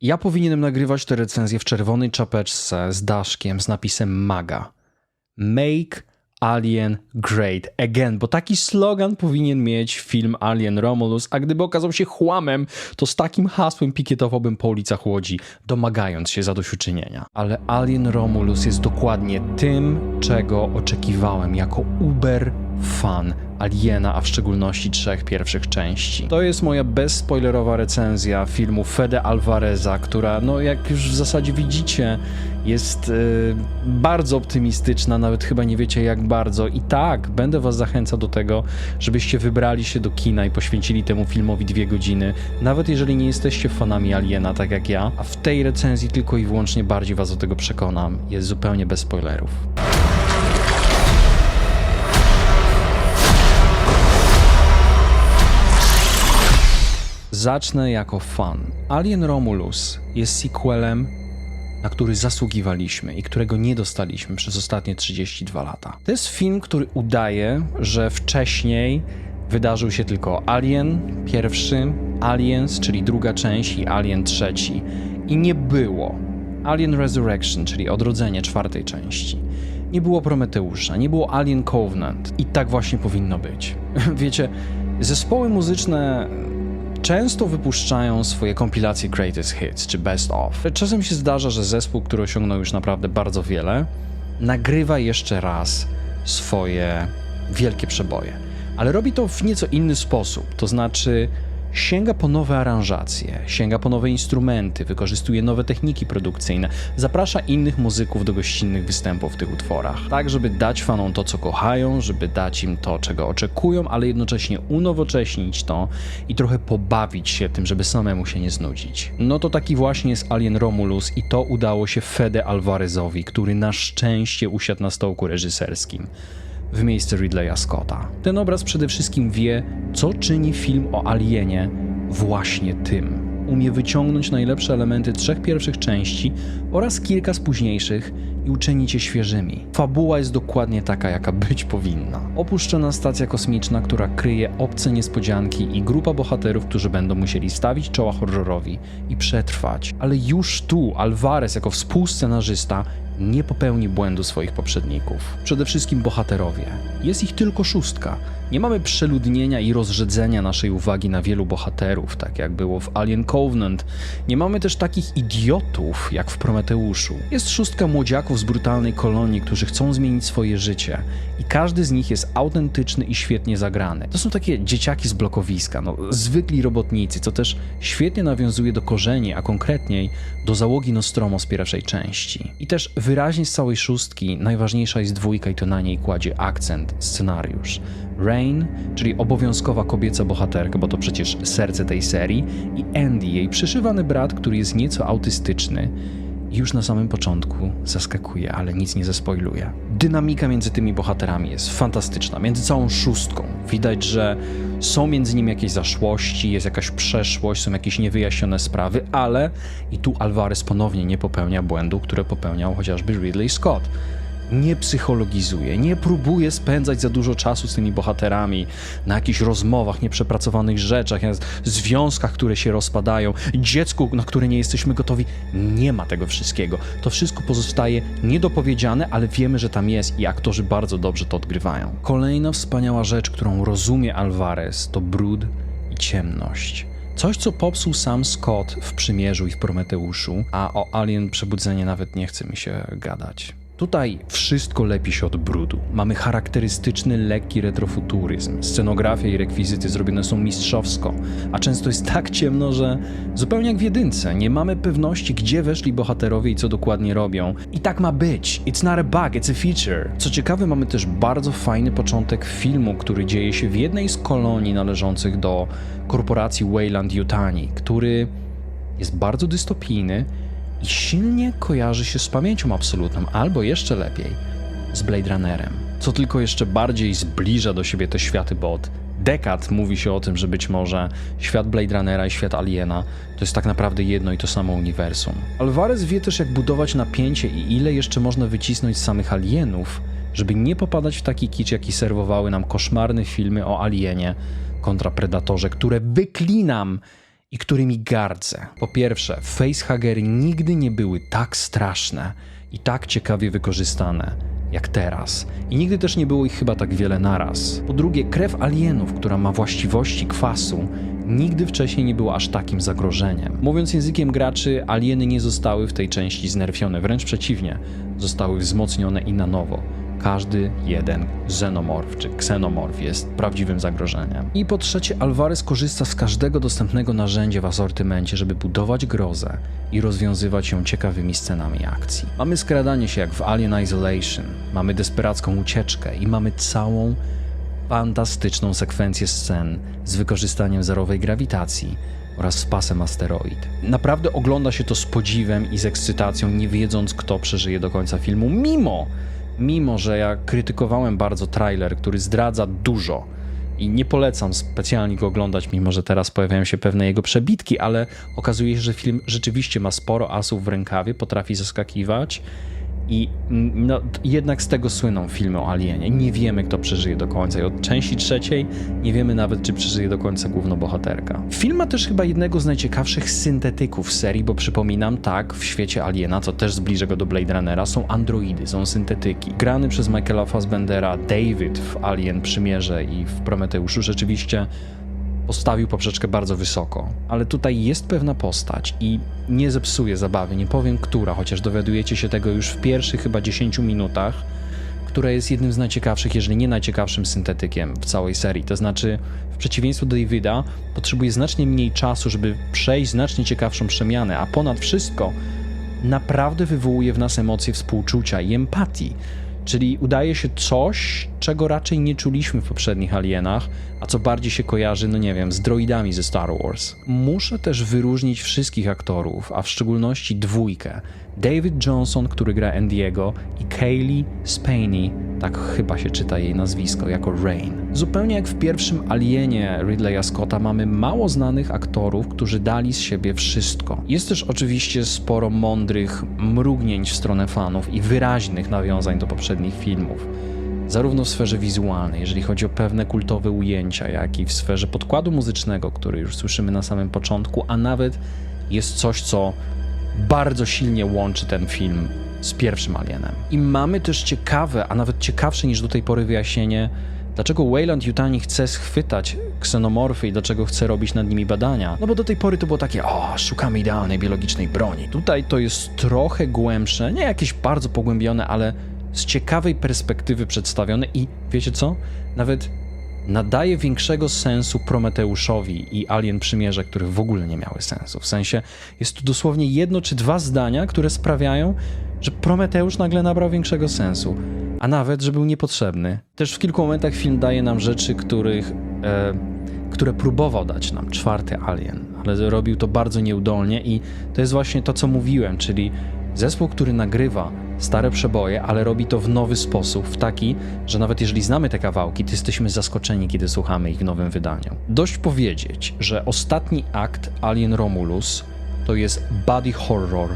Ja powinienem nagrywać te recenzje w czerwonej czapeczce z daszkiem z napisem MAGA. Make Alien Great Again, bo taki slogan powinien mieć film Alien Romulus, a gdyby okazał się chłamem, to z takim hasłem pikietowałbym po ulicach Łodzi, domagając się zadośćuczynienia. Ale Alien Romulus jest dokładnie tym, czego oczekiwałem jako uber fan Aliena, a w szczególności trzech pierwszych części. To jest moja bezspoilerowa recenzja filmu Fede Alvareza, która, no jak już w zasadzie widzicie, jest yy, bardzo optymistyczna, nawet chyba nie wiecie jak bardzo. I tak, będę was zachęcał do tego, żebyście wybrali się do kina i poświęcili temu filmowi dwie godziny, nawet jeżeli nie jesteście fanami Aliena, tak jak ja. A w tej recenzji tylko i wyłącznie bardziej was do tego przekonam. Jest zupełnie bez spoilerów. Zacznę jako fan. Alien Romulus jest sequelem, na który zasługiwaliśmy i którego nie dostaliśmy przez ostatnie 32 lata. To jest film, który udaje, że wcześniej wydarzył się tylko Alien pierwszy, Aliens, czyli druga część i Alien trzeci. I nie było Alien Resurrection, czyli odrodzenie czwartej części. Nie było Prometeusza, nie było Alien Covenant. I tak właśnie powinno być. Wiecie, zespoły muzyczne często wypuszczają swoje kompilacje Greatest Hits czy Best Of. Czasem się zdarza, że zespół, który osiągnął już naprawdę bardzo wiele, nagrywa jeszcze raz swoje wielkie przeboje. Ale robi to w nieco inny sposób, to znaczy sięga po nowe aranżacje, sięga po nowe instrumenty, wykorzystuje nowe techniki produkcyjne, zaprasza innych muzyków do gościnnych występów w tych utworach, tak żeby dać fanom to, co kochają, żeby dać im to, czego oczekują, ale jednocześnie unowocześnić to i trochę pobawić się tym, żeby samemu się nie znudzić. No to taki właśnie jest Alien Romulus i to udało się Fede Alvarezowi, który na szczęście usiadł na stołku reżyserskim w miejsce Ridleya Scotta. Ten obraz przede wszystkim wie, co czyni film o alienie właśnie tym. Umie wyciągnąć najlepsze elementy trzech pierwszych części oraz kilka z późniejszych i uczynić je świeżymi. Fabuła jest dokładnie taka, jaka być powinna. Opuszczona stacja kosmiczna, która kryje obce niespodzianki i grupa bohaterów, którzy będą musieli stawić czoła horrorowi i przetrwać. Ale już tu Alvarez jako współscenarzysta nie popełni błędu swoich poprzedników. Przede wszystkim bohaterowie. Jest ich tylko szóstka. Nie mamy przeludnienia i rozrzedzenia naszej uwagi na wielu bohaterów, tak jak było w Alien Covenant. Nie mamy też takich idiotów jak w Prometeuszu. Jest szóstka młodziaków z brutalnej kolonii, którzy chcą zmienić swoje życie i każdy z nich jest autentyczny i świetnie zagrany. To są takie dzieciaki z blokowiska, no, zwykli robotnicy, co też świetnie nawiązuje do korzeni, a konkretniej do załogi Nostromo z pierwszej części. I też wyraźnie z całej szóstki najważniejsza jest dwójka i to na niej kładzie akcent scenariusz. Rain, czyli obowiązkowa kobieca bohaterka, bo to przecież serce tej serii, i Andy, jej przyszywany brat, który jest nieco autystyczny już na samym początku zaskakuje, ale nic nie zespoiluje. Dynamika między tymi bohaterami jest fantastyczna, między całą szóstką. Widać, że są między nimi jakieś zaszłości, jest jakaś przeszłość, są jakieś niewyjaśnione sprawy, ale i tu Alvarez ponownie nie popełnia błędu, które popełniał chociażby Ridley Scott nie psychologizuje, nie próbuje spędzać za dużo czasu z tymi bohaterami na jakichś rozmowach, nieprzepracowanych rzeczach, związkach, które się rozpadają, dziecku, na które nie jesteśmy gotowi. Nie ma tego wszystkiego. To wszystko pozostaje niedopowiedziane, ale wiemy, że tam jest i aktorzy bardzo dobrze to odgrywają. Kolejna wspaniała rzecz, którą rozumie Alvarez, to brud i ciemność. Coś, co popsuł sam Scott w Przymierzu i w Prometeuszu, a o Alien Przebudzenie nawet nie chce mi się gadać. Tutaj wszystko lepi się od brudu. Mamy charakterystyczny, lekki retrofuturyzm. Scenografia i rekwizyty zrobione są mistrzowsko, a często jest tak ciemno, że zupełnie jak w jedynce, nie mamy pewności, gdzie weszli bohaterowie i co dokładnie robią. I tak ma być. It's not a bug, it's a feature. Co ciekawe, mamy też bardzo fajny początek filmu, który dzieje się w jednej z kolonii należących do korporacji Wayland Yutani, który jest bardzo dystopijny, i silnie kojarzy się z pamięcią absolutną, albo jeszcze lepiej z Blade Runnerem. Co tylko jeszcze bardziej zbliża do siebie te światy, bo od dekad mówi się o tym, że być może świat Blade Runnera i świat Aliena to jest tak naprawdę jedno i to samo uniwersum. Alvarez wie też, jak budować napięcie i ile jeszcze można wycisnąć z samych alienów, żeby nie popadać w taki kicz, jaki serwowały nam koszmarne filmy o alienie kontra predatorze, które wyklinam i którymi gardzę. Po pierwsze, facehagery nigdy nie były tak straszne i tak ciekawie wykorzystane jak teraz. I nigdy też nie było ich chyba tak wiele naraz. Po drugie, krew alienów, która ma właściwości kwasu, nigdy wcześniej nie była aż takim zagrożeniem. Mówiąc językiem graczy, alieny nie zostały w tej części znerfione, wręcz przeciwnie, zostały wzmocnione i na nowo. Każdy jeden xenomorf czy ksenomorf jest prawdziwym zagrożeniem. I po trzecie, Alvarez korzysta z każdego dostępnego narzędzia w asortymencie, żeby budować grozę i rozwiązywać ją ciekawymi scenami akcji. Mamy skradanie się jak w Alien Isolation, mamy desperacką ucieczkę i mamy całą fantastyczną sekwencję scen z wykorzystaniem zerowej grawitacji oraz z pasem asteroid. Naprawdę ogląda się to z podziwem i z ekscytacją, nie wiedząc, kto przeżyje do końca filmu, mimo, mimo że ja krytykowałem bardzo trailer, który zdradza dużo i nie polecam specjalnie go oglądać, mimo że teraz pojawiają się pewne jego przebitki, ale okazuje się, że film rzeczywiście ma sporo asów w rękawie, potrafi zaskakiwać. I no, jednak z tego słyną filmy o Alienie. Nie wiemy, kto przeżyje do końca. I od części trzeciej nie wiemy nawet, czy przeżyje do końca głównobohaterka. Film ma też chyba jednego z najciekawszych syntetyków serii, bo przypominam, tak, w świecie Aliena, co też zbliża go do Blade Runnera, są androidy, są syntetyki. Grany przez Michaela Fassbendera David w Alien Przymierze i w Prometeuszu rzeczywiście postawił poprzeczkę bardzo wysoko. Ale tutaj jest pewna postać i nie zepsuje zabawy, nie powiem która, chociaż dowiadujecie się tego już w pierwszych chyba 10 minutach, która jest jednym z najciekawszych, jeżeli nie najciekawszym syntetykiem w całej serii. To znaczy, w przeciwieństwie do Davida, potrzebuje znacznie mniej czasu, żeby przejść znacznie ciekawszą przemianę, a ponad wszystko naprawdę wywołuje w nas emocje współczucia i empatii. Czyli udaje się coś, czego raczej nie czuliśmy w poprzednich Alienach, a co bardziej się kojarzy, no nie wiem, z droidami ze Star Wars. Muszę też wyróżnić wszystkich aktorów, a w szczególności dwójkę. David Johnson, który gra Andiego i Kaylee Spaney, tak chyba się czyta jej nazwisko, jako Rain. Zupełnie jak w pierwszym Alienie Ridleya Scotta mamy mało znanych aktorów, którzy dali z siebie wszystko. Jest też oczywiście sporo mądrych mrugnięć w stronę fanów i wyraźnych nawiązań do poprzednich filmów zarówno w sferze wizualnej, jeżeli chodzi o pewne kultowe ujęcia, jak i w sferze podkładu muzycznego, który już słyszymy na samym początku, a nawet jest coś, co bardzo silnie łączy ten film z pierwszym Alienem. I mamy też ciekawe, a nawet ciekawsze niż do tej pory wyjaśnienie, dlaczego Wayland Yutani chce schwytać ksenomorfy i dlaczego chce robić nad nimi badania. No bo do tej pory to było takie, o, szukamy idealnej biologicznej broni. Tutaj to jest trochę głębsze, nie jakieś bardzo pogłębione, ale z ciekawej perspektywy przedstawione i wiecie co? Nawet nadaje większego sensu Prometeuszowi i Alien Przymierze, które w ogóle nie miały sensu. W sensie jest tu dosłownie jedno czy dwa zdania, które sprawiają, że Prometeusz nagle nabrał większego sensu, a nawet, że był niepotrzebny. Też w kilku momentach film daje nam rzeczy, których, e, które próbował dać nam czwarty Alien, ale robił to bardzo nieudolnie i to jest właśnie to, co mówiłem, czyli zespół, który nagrywa stare przeboje, ale robi to w nowy sposób, w taki, że nawet jeżeli znamy te kawałki, to jesteśmy zaskoczeni, kiedy słuchamy ich w nowym wydaniu. Dość powiedzieć, że ostatni akt Alien Romulus to jest body horror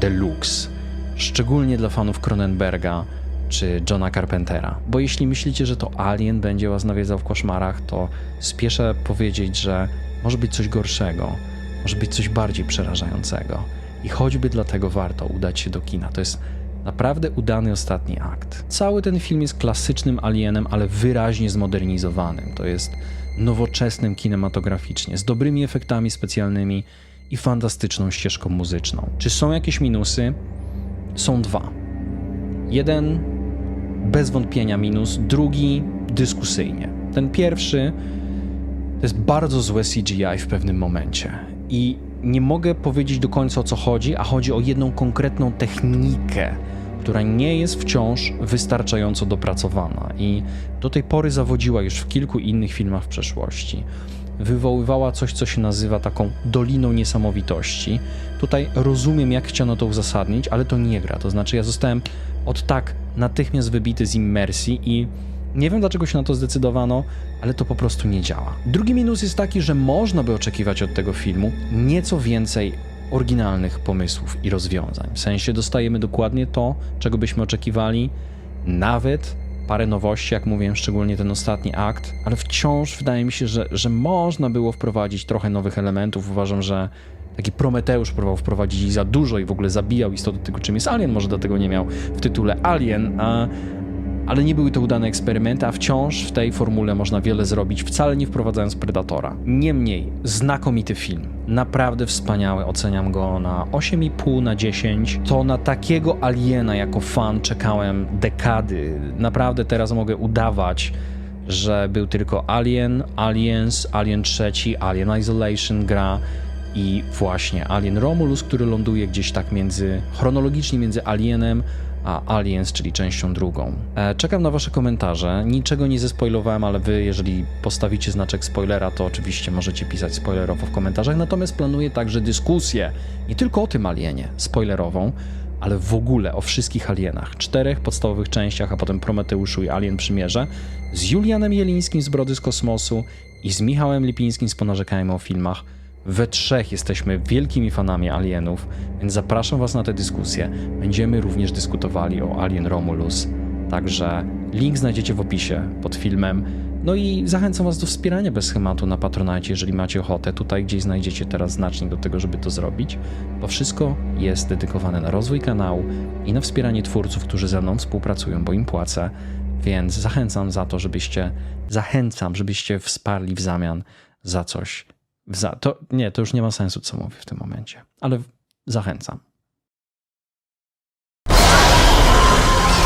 deluxe, szczególnie dla fanów Cronenberga czy Johna Carpentera. Bo jeśli myślicie, że to Alien będzie was nawiedzał w koszmarach, to spieszę powiedzieć, że może być coś gorszego, może być coś bardziej przerażającego. I choćby dlatego warto udać się do kina. To jest naprawdę udany ostatni akt. Cały ten film jest klasycznym alienem, ale wyraźnie zmodernizowanym. To jest nowoczesnym kinematograficznie, z dobrymi efektami specjalnymi i fantastyczną ścieżką muzyczną. Czy są jakieś minusy? Są dwa. Jeden bez wątpienia minus, drugi dyskusyjnie. Ten pierwszy to jest bardzo złe CGI w pewnym momencie. I nie mogę powiedzieć do końca o co chodzi, a chodzi o jedną konkretną technikę, która nie jest wciąż wystarczająco dopracowana i do tej pory zawodziła już w kilku innych filmach w przeszłości. Wywoływała coś, co się nazywa taką doliną niesamowitości. Tutaj rozumiem, jak chciano to uzasadnić, ale to nie gra. To znaczy, ja zostałem od tak natychmiast wybity z immersji i nie wiem dlaczego się na to zdecydowano, ale to po prostu nie działa. Drugi minus jest taki, że można by oczekiwać od tego filmu nieco więcej oryginalnych pomysłów i rozwiązań. W sensie dostajemy dokładnie to, czego byśmy oczekiwali, nawet parę nowości, jak mówiłem, szczególnie ten ostatni akt, ale wciąż wydaje mi się, że, że można było wprowadzić trochę nowych elementów. Uważam, że taki Prometeusz próbował wprowadzić za dużo i w ogóle zabijał istotę tego, czym jest Alien. Może dlatego nie miał w tytule Alien, a, ale nie były to udane eksperymenty, a wciąż w tej formule można wiele zrobić, wcale nie wprowadzając Predatora. Niemniej, znakomity film. Naprawdę wspaniały, oceniam go na 8,5 na 10. To na takiego aliena jako fan czekałem dekady. Naprawdę teraz mogę udawać, że był tylko Alien, Aliens, Alien trzeci, Alien Isolation gra i właśnie Alien Romulus, który ląduje gdzieś tak między, chronologicznie między Alienem a Aliens, czyli częścią drugą. E, czekam na wasze komentarze. Niczego nie zespoilowałem, ale wy, jeżeli postawicie znaczek spoilera, to oczywiście możecie pisać spoilerowo w komentarzach. Natomiast planuję także dyskusję, nie tylko o tym alienie, spoilerową, ale w ogóle o wszystkich alienach, czterech podstawowych częściach, a potem Prometeuszu i Alien Przymierze, z Julianem Jelińskim z Brody z Kosmosu i z Michałem Lipińskim z Ponarzekajmy o filmach. We trzech jesteśmy wielkimi fanami alienów, więc zapraszam Was na tę dyskusję. Będziemy również dyskutowali o Alien Romulus, także link znajdziecie w opisie pod filmem. No i zachęcam Was do wspierania bez schematu na Patronite, jeżeli macie ochotę. Tutaj gdzieś znajdziecie teraz znacznik do tego, żeby to zrobić, bo wszystko jest dedykowane na rozwój kanału i na wspieranie twórców, którzy ze mną współpracują, bo im płacę. Więc zachęcam za to, żebyście, zachęcam, żebyście wsparli w zamian za coś. Za, to, nie, to już nie ma sensu, co mówię w tym momencie, ale zachęcam.